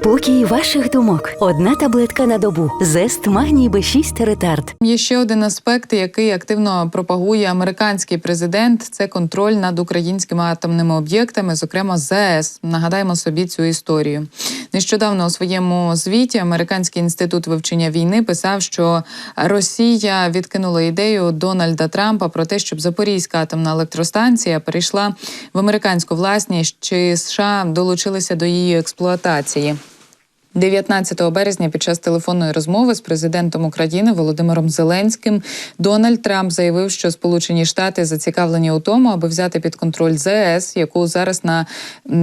Спокій ваших думок. Одна таблетка на добу. Зест магній Б6 ретард. Є ще один аспект, який активно пропагує американський президент. Це контроль над українськими атомними об'єктами, зокрема ЗАЕС. Нагадаємо собі цю історію. Нещодавно у своєму звіті Американський інститут вивчення війни писав, що Росія відкинула ідею Дональда Трампа про те, щоб Запорізька атомна електростанція перейшла в американську власність, чи США долучилися до її експлуатації. 19 березня під час телефонної розмови з президентом України Володимиром Зеленським Дональд Трамп заявив, що Сполучені Штати зацікавлені у тому, аби взяти під контроль ЗС, яку зараз на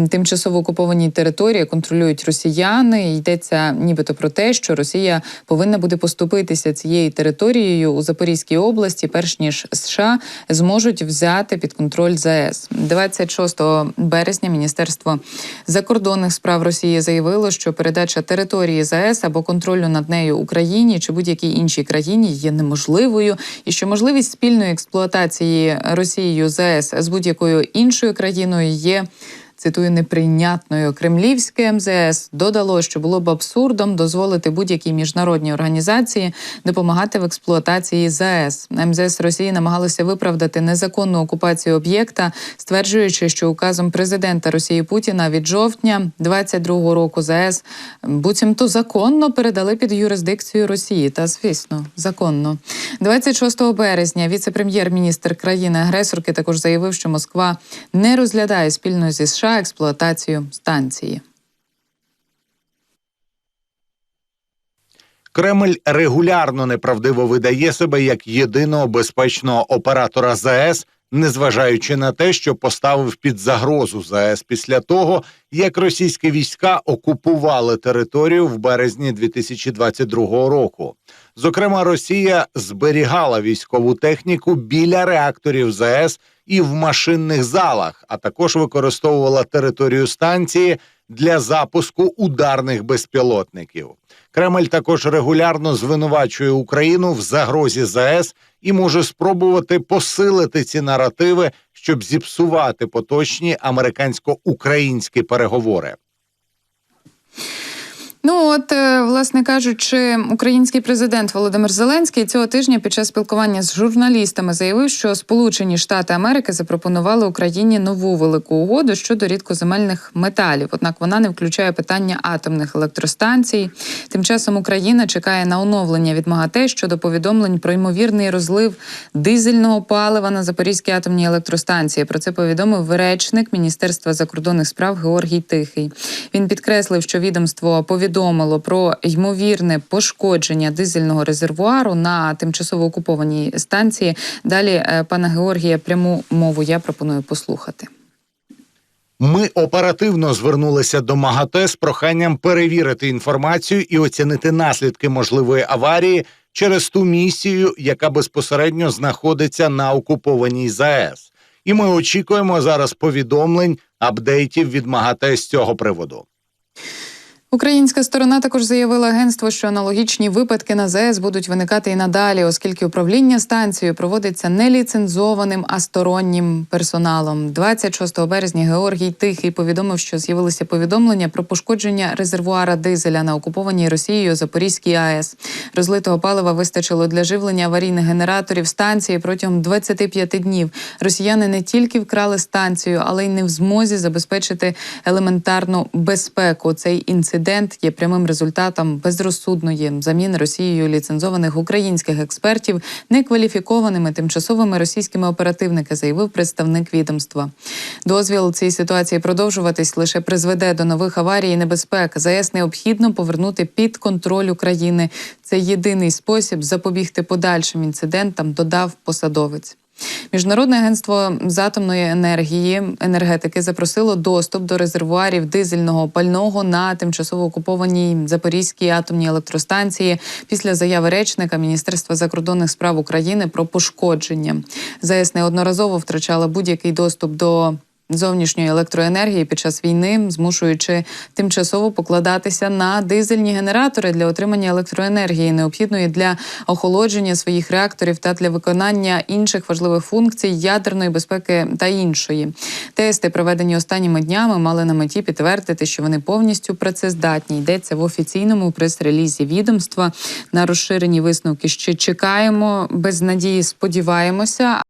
тимчасово окупованій території контролюють росіяни. Йдеться нібито про те, що Росія повинна буде поступитися цією територією у Запорізькій області, перш ніж США зможуть взяти під контроль ЗС. 26 березня Міністерство закордонних справ Росії заявило, що передача території ЗАЕС або контролю над нею Україні чи будь-якій іншій країні є неможливою, і що можливість спільної експлуатації Росією ЗАЕС з будь-якою іншою країною є. Цитую неприйнятною кремлівське МЗС додало, що було б абсурдом дозволити будь-якій міжнародній організації допомагати в експлуатації ЗАЕС. МЗС Росії намагалося виправдати незаконну окупацію об'єкта, стверджуючи, що указом президента Росії Путіна від жовтня 22-го року ЗАЕС буцімто законно передали під юрисдикцію Росії. Та звісно, законно. 26 березня віце-прем'єр-міністр країни-агресорки також заявив, що Москва не розглядає спільно зі США експлуатацію станції. Кремль регулярно неправдиво видає себе як єдиного безпечного оператора ЗАЕС, незважаючи на те, що поставив під загрозу ЗАЕС після того, як російські війська окупували територію в березні 2022 року. Зокрема, Росія зберігала військову техніку біля реакторів ЗАЕС і в машинних залах, а також використовувала територію станції для запуску ударних безпілотників. Кремль також регулярно звинувачує Україну в загрозі ЗАЕС і може спробувати посилити ці наративи, щоб зіпсувати поточні американсько-українські переговори. Ну от, е, власне кажучи, український президент Володимир Зеленський цього тижня під час спілкування з журналістами заявив, що Сполучені Штати Америки запропонували Україні нову велику угоду щодо рідкоземельних металів. Однак вона не включає питання атомних електростанцій. Тим часом Україна чекає на оновлення від МАГАТЕ щодо повідомлень про ймовірний розлив дизельного палива на Запорізькій атомній електростанції. Про це повідомив речник Міністерства закордонних справ Георгій Тихий. Він підкреслив, що відомство повідомило про ймовірне пошкодження дизельного резервуару на тимчасово окупованій станції. Далі е, пана Георгія пряму мову я пропоную послухати. Ми оперативно звернулися до МАГАТЕ з проханням перевірити інформацію і оцінити наслідки можливої аварії через ту місію, яка безпосередньо знаходиться на окупованій ЗАЕС. І ми очікуємо зараз повідомлень, апдейтів від МАГАТЕ з цього приводу. Українська сторона також заявила агентство, що аналогічні випадки на ЗАЕС будуть виникати і надалі, оскільки управління станцією проводиться не ліцензованим, а стороннім персоналом. 26 березня Георгій Тихий повідомив, що з'явилися повідомлення про пошкодження резервуара дизеля на окупованій Росією Запорізькій АЕС. Розлитого палива вистачило для живлення аварійних генераторів станції протягом 25 днів. Росіяни не тільки вкрали станцію, але й не в змозі забезпечити елементарну безпеку. Цей інцидент є прямим результатом безрозсудної заміни Росією ліцензованих українських експертів некваліфікованими тимчасовими російськими оперативники, заявив представник відомства. Дозвіл цій ситуації продовжуватись лише призведе до нових аварій і небезпек. ЗАЕС необхідно повернути під контроль України. Це єдиний спосіб запобігти подальшим інцидентам, додав посадовець. Міжнародне агентство з атомної енергії енергетики запросило доступ до резервуарів дизельного пального на тимчасово окупованій Запорізькій атомній електростанції після заяви речника Міністерства закордонних справ України про пошкодження. ЗАЕС неодноразово втрачала будь-який доступ до зовнішньої електроенергії під час війни, змушуючи тимчасово покладатися на дизельні генератори для отримання електроенергії, необхідної для охолодження своїх реакторів та для виконання інших важливих функцій ядерної безпеки та іншої. Тести, проведені останніми днями, мали на меті підтвердити, що вони повністю працездатні. Йдеться в офіційному прес-релізі відомства. На розширені висновки ще чекаємо без надії. Сподіваємося.